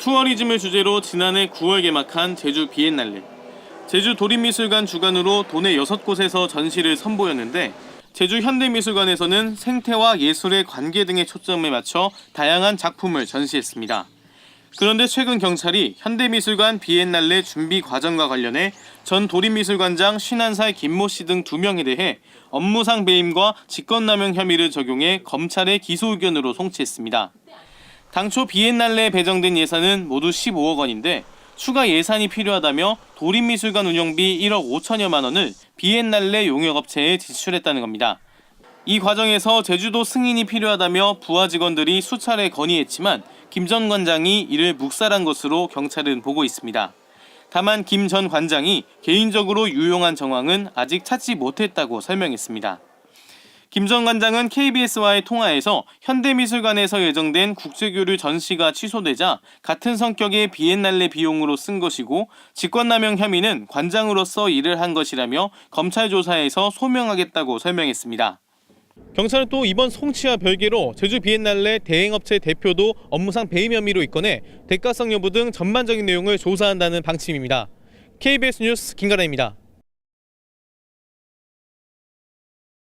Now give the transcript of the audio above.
투어리즘을 주제로 지난해 9월 개막한 제주 비엔날레. 제주 도립미술관 주관으로 도내 6곳에서 전시를 선보였는데 제주 현대미술관에서는 생태와 예술의 관계 등의 초점을 맞춰 다양한 작품을 전시했습니다. 그런데 최근 경찰이 현대미술관 비엔날레 준비 과정과 관련해 전 도립미술관장 51살 김모 씨 등 두 명에 대해 업무상 배임과 직권남용 혐의를 적용해 검찰에 기소 의견으로 송치했습니다. 당초 비엔날레에 배정된 예산은 모두 15억 원인데 추가 예산이 필요하다며 도립미술관 운영비 1억 5천여만 원을 비엔날레 용역업체에 지출했다는 겁니다. 이 과정에서 제주도 승인이 필요하다며 부하 직원들이 수차례 건의했지만 김 전 관장이 이를 묵살한 것으로 경찰은 보고 있습니다. 다만 김 전 관장이 개인적으로 유용한 정황은 아직 찾지 못했다고 설명했습니다. 김 전 관장은 KBS와의 통화에서 현대미술관에서 예정된 국제교류 전시가 취소되자 같은 성격의 비엔날레 비용으로 쓴 것이고 직권남용 혐의는 관장으로서 일을 한 것이라며 검찰 조사에서 소명하겠다고 설명했습니다. 경찰은 또 이번 송치와 별개로 제주 비엔날레 대행업체 대표도 업무상 배임 혐의로 입건해 대가성 여부 등 전반적인 내용을 조사한다는 방침입니다. KBS 뉴스 김가라입니다.